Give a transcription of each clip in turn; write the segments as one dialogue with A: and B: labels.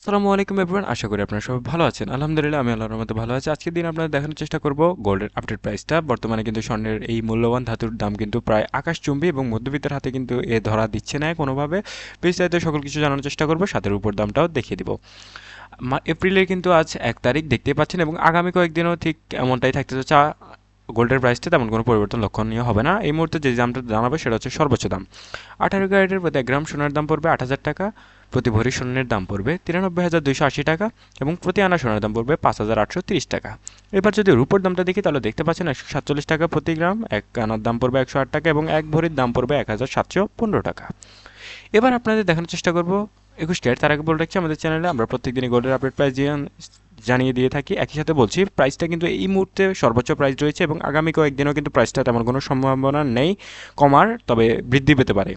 A: আসসালামু আলাইকুম এভরিওয়ান আশা করি আপনারা সবাই ভালো আছেন। আলহামদুলিল্লাহ, আমি আল্লাহর মধ্যে ভালো আছি। আজকের দিন আপনাদের দেখানোর চেষ্টা করব গোল্ডের আপডেট প্রাইসটা বর্তমানে কিন্তু স্বর্ণের এই মূল্যবান ধাতুর দাম কিন্তু প্রায় আকাশচুম্বী এবং মধ্যবিত্তের হাতে কিন্তু এ ধরা দিচ্ছে না কোনোভাবে। বিস্তারিত সকল কিছু জানানোর চেষ্টা করব, সাথের উপর দামটাও দেখিয়ে দিব। এপ্রিলের কিন্তু আজ এক তারিখ দেখতেই পাচ্ছেন এবং আগামী কয়েকদিনও ঠিক এমনটাই থাকতে চা গোল্ডের প্রাইসটা তেমন কোনো পরিবর্তন লক্ষণীয় হবে না। এই মুহূর্তে যে দামটা জানাবে সেটা হচ্ছে সর্বোচ্চ দাম। আঠারো ক্যারেটের প্রতি এক গ্রাম সোনার দাম পড়বে আট হাজার টাকা। প্রতি ভরি স্বর্ণের দাম পড়বে তিরানব্বই হাজার দুইশো আশি টাকা এবং প্রতি আনা সোনার দাম পড়বে পাঁচ হাজার আটশো তিরিশ টাকা। এবার যদি রূপোর দামটা দেখি, তাহলে দেখতে পাচ্ছেন একশো সাতচল্লিশ টাকা প্রতি গ্রাম, এক আনার দাম পড়বে একশো আট টাকা এবং এক ভরির দাম পড়বে এক হাজার সাতশো পনেরো টাকা। এবার আপনাদের দেখানোর চেষ্টা করব একুশ ক্যারেট। তার আগে বলে রাখছি, আমাদের চ্যানেলে আমরা প্রত্যেকদিনই গোল্ডের আপডেট প্রাইস জানিয়ে দিয়ে থাকি। একই সাথে বলছি, প্রাইসটা কিন্তু এই মুহূর্তে সর্বোচ্চ প্রাইস রয়েছে এবং আগামী কয়েকদিনও কিন্তু প্রাইসটা তেমন কোনো সম্ভাবনা নেই কমার, তবে বৃদ্ধি পেতে পারে।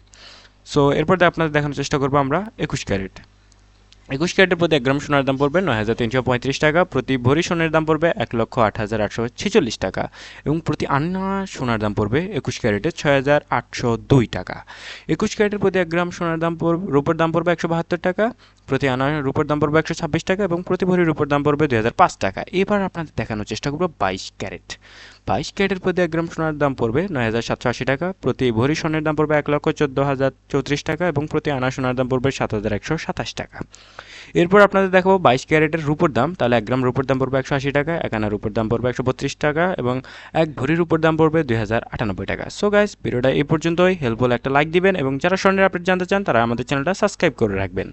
A: সো এরপর দিয়ে আপনাদের দেখানোর চেষ্টা করব আমরা একুশ ক্যারেট। একুশ ক্যারেটের প্রতি এক গ্রাম সোনার দাম পড়বে নয় হাজার তিনশো পঁয়ত্রিশ টাকা, প্রতি ভরি সোনার দাম পড়বে এক লক্ষ আট হাজার আটশো ছেচল্লিশ টাকা এবং প্রতি আন্না সোনার দাম পড়বে একুশ ক্যারেটের ছয় হাজার আটশো দুই টাকা। একুশ ক্যারেটের প্রতি এক গ্রাম সোনার দাম পড়বে রূপোর দাম পড়বে একশো বাহাত্তর টাকা, প্রতি আনা রূপোর দাম পড়বে একশো ছাব্বিশ টাকা এবং প্রতি ভরি রূপোর দাম পড়বে দুই হাজার পাঁচ টাকা। এবার আপনাদের দেখানোর চেষ্টা করব বাইশ ক্যারেট। বাইশ ক্যারেটের প্রতি এক গ্রাম সোনার দাম পড়বে নয় হাজার সাতশো আশি টাকা, প্রতি ভরি সোনার দাম পড়বে এক লক্ষ চোদ্দ হাজার চৌত্রিশ টাকা এবং প্রতি আনা সোনার দাম পড়বে সাত হাজার একশো সাতাশ টাকা। এরপর আপনাদের দেখাবো বাইশ ক্যারেটের রূপোর দাম, তাহলে এক গ্রাম রুপোর দাম পড়বে একশো আশি টাকা, এক আনা রূপোর দাম পড়বে একশো বত্রিশ টাকা এবং এক ভরির রূপোর দাম পড়বে দুই হাজার আটানব্বই টাকা। সো গাইস ভিডিওটা এই পর্যন্তই হেল্পফুল একটা লাইক দিবেন এবং যারা স্বর্ণের আপডেট জানতে চান, তারা আমাদের চ্যানেলটা সাবস্ক্রাইব করে রাখবেন।